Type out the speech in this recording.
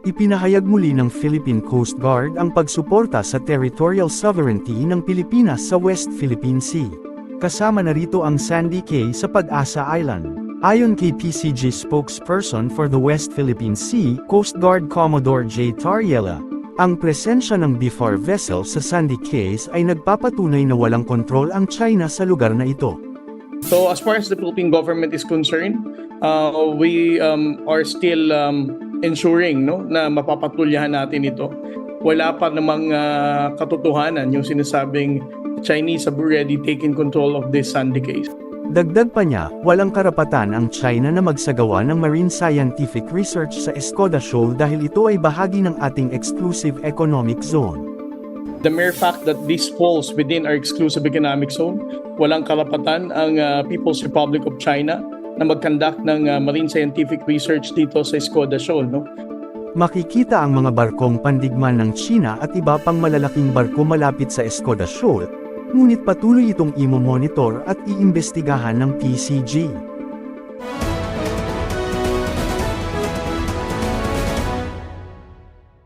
Ipinahayag muli ng Philippine Coast Guard ang pagsuporta sa territorial sovereignty ng Pilipinas sa West Philippine Sea. Kasama na rito ang Sandy Cay sa Pag-asa Island. Ayon kay PCG spokesperson for the West Philippine Sea, Coast Guard Commodore J. Tariela, ang presensya ng BFAR vessel sa Sandy Cays ay nagpapatunay na walang kontrol ang China sa lugar na ito. So as far as the Philippine government is concerned, uh, we um, are still um, ensuring no na mapapatulyahan natin ito. Wala pa namang uh, katotohanan yung sinasabing Chinese have already taken control of this Sandy case. Dagdag pa niya, walang karapatan ang China na magsagawa ng marine scientific research sa Escoda Shoal dahil ito ay bahagi ng ating exclusive economic zone. The mere fact that this falls within our exclusive economic zone, walang karapatan ang uh, People's Republic of China na mag-conduct ng uh, marine scientific research dito sa Escoda Shoal. No? Makikita ang mga barkong pandigman ng China at iba pang malalaking barko malapit sa Escoda Shoal, ngunit patuloy itong imo-monitor at iimbestigahan ng PCG.